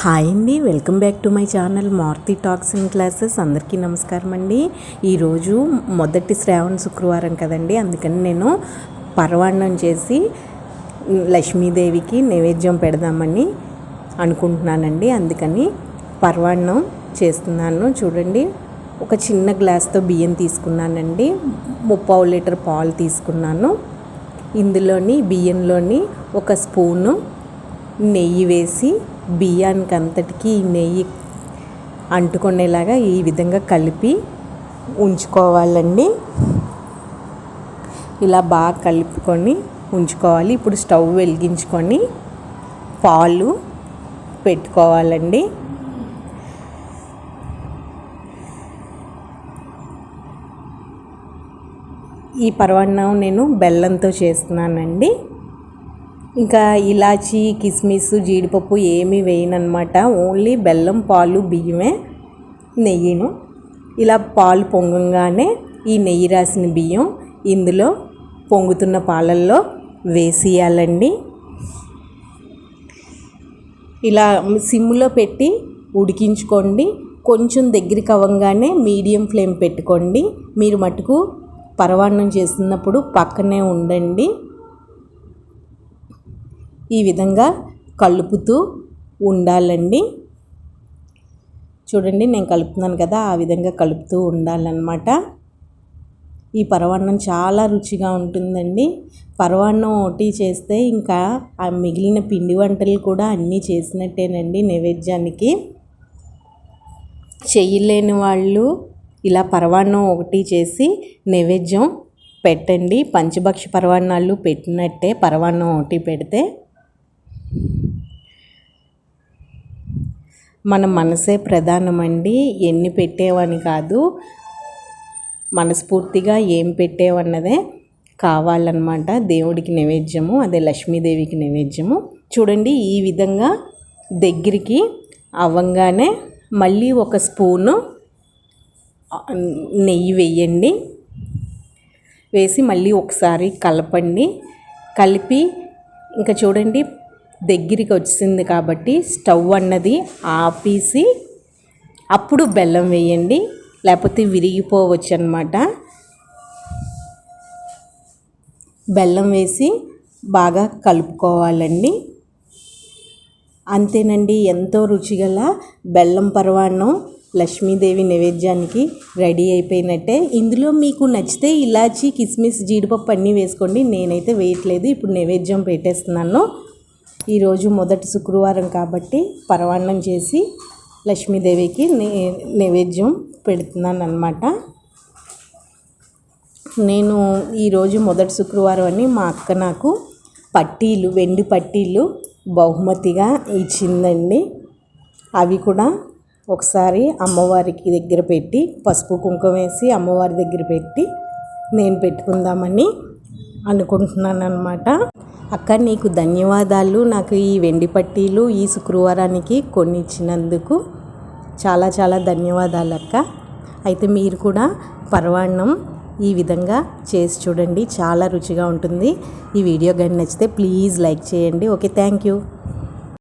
Hi అండి welcome back to my channel Maruti talks and classes. అందరికీ నమస్కారం అండి. ఈరోజు మొదటి శ్రావణ శుక్రవారం కదండి. అందుకని నేను పరవాన్నం చేసి లక్ష్మీదేవికి నైవేద్యం పెడదామని అనుకుంటున్నానండి. అందుకని పరవాన్నం చేస్తున్నాను. చూడండి ఒక చిన్న గ్లాస్తో బియ్యం తీసుకున్నానండి. ముప్పావు లీటర్ పాలు తీసుకున్నాను. ఇందులోని బియ్యంలోని ఒక స్పూను నెయ్యి వేసి బియ్యానికి అంతటికి నెయ్యి అంటుకునేలాగా ఈ విధంగా కలిపి ఉంచుకోవాలండి. ఇలా బాగా కలుపుకొని ఉంచుకోవాలి. ఇప్పుడు స్టవ్ వెలిగించుకొని పాలు పెట్టుకోవాలండి. ఈ పరవాన్నం నేను బెల్లంతో చేస్తున్నానండి. ఇంకా ఇలాచి కిస్మిస్ జీడిపప్పు ఏమీ వేయనమాట ఓన్లీ బెల్లం పాలు బియ్యమే నెయ్యిను. ఇలా పాలు పొంగంగానే ఈ నెయ్యి రాసిన బియ్యం ఇందులో పొంగుతున్న పాలల్లో వేసేయాలండి. ఇలా సిమ్లో పెట్టి ఉడికించుకోండి. కొంచెం దగ్గరికి అవ్వగానే మీడియం ఫ్లేమ్ పెట్టుకోండి. మీరు మటుకు పరవాన్నం చేస్తున్నప్పుడు పక్కనే ఉండండి. ఈ విధంగా కలుపుతూ ఉండాలండి. చూడండి నేను కలుపుతున్నాను కదా ఆ విధంగా కలుపుతూ ఉండాలన్నమాట. ఈ పరవాన్నం చాలా రుచిగా ఉంటుందండి. పరవాన్నం ఒకటి చేస్తే ఇంకా ఆ మిగిలిన పిండి వంటలు కూడా అన్నీ చేసినట్టేనండి నైవేద్యానికి. చెయ్యలేని వాళ్ళు ఇలా పరవాన్నం ఒకటి చేసి నైవేద్యం పెట్టండి. పంచభక్ష పరవాన్నాలు పెట్టినట్టే పరవాన్నం ఒకటి పెడితే మన మనసే ప్రధానమండి. ఎన్ని పెట్టేవని కాదు. మనస్ఫూర్తిగా ఏం పెట్టేవన్నదే కావాలన్నమాట. దేవుడికి నైవేద్యము అదే లక్ష్మీదేవికి నైవేద్యము. చూడండి ఈ విధంగా దగ్గరికి అవ్వంగానే మళ్ళీ ఒక స్పూను నెయ్యి వేయండి. వేసి మళ్ళీ ఒకసారి కలపండి. కలిపి ఇంకా చూడండి దగ్గరికి వచ్చింది కాబట్టి స్టవ్ అన్నది ఆపేసి అప్పుడు బెల్లం వేయండి లేకపోతే విరిగిపోవచ్చు అనమాట బెల్లం వేసి బాగా కలుపుకోవాలండి. అంతేనండి ఎంతో రుచిగల బెల్లం పరవాన్నం లక్ష్మీదేవి నైవేద్యానికి రెడీ అయిపోయినట్టే. ఇందులో మీకు నచ్చితే ఇలాచి కిస్మిస్ జీడిపప్పు అన్నీ వేసుకోండి. నేనైతే వేయట్లేదు ఇప్పుడు నైవేద్యం పెట్టేస్తున్నాను. ఈరోజు మొదటి శుక్రవారం కాబట్టి పరవాన్నం చేసి లక్ష్మీదేవికి నైవేద్యం పెడుతున్నాను అనమాట నేను ఈరోజు మొదటి శుక్రవారం అని మా అక్క నాకు పట్టీలు వెండి పట్టీలు బహుమతిగా ఇచ్చిందండి. అవి కూడా ఒకసారి అమ్మవారికి దగ్గర పెట్టి పసుపు కుంకుమ వేసి అమ్మవారి దగ్గర పెట్టి నేను పెట్టుకుందామని అనుకుంటున్నాను అనమాట అక్క నీకు ధన్యవాదాలు. నాకు ఈ వెండి పట్టీలు ఈ శుక్రవారానికి కొన్ని ఇచ్చినందుకు చాలా చాలా ధన్యవాదాలు అక్క. అయితే మీరు కూడా పర్వాణం ఈ విధంగా చేసి చూడండి. చాలా రుచిగా ఉంటుంది. ఈ వీడియో కానీ నచ్చితే ప్లీజ్ లైక్ చేయండి. Okay thank you.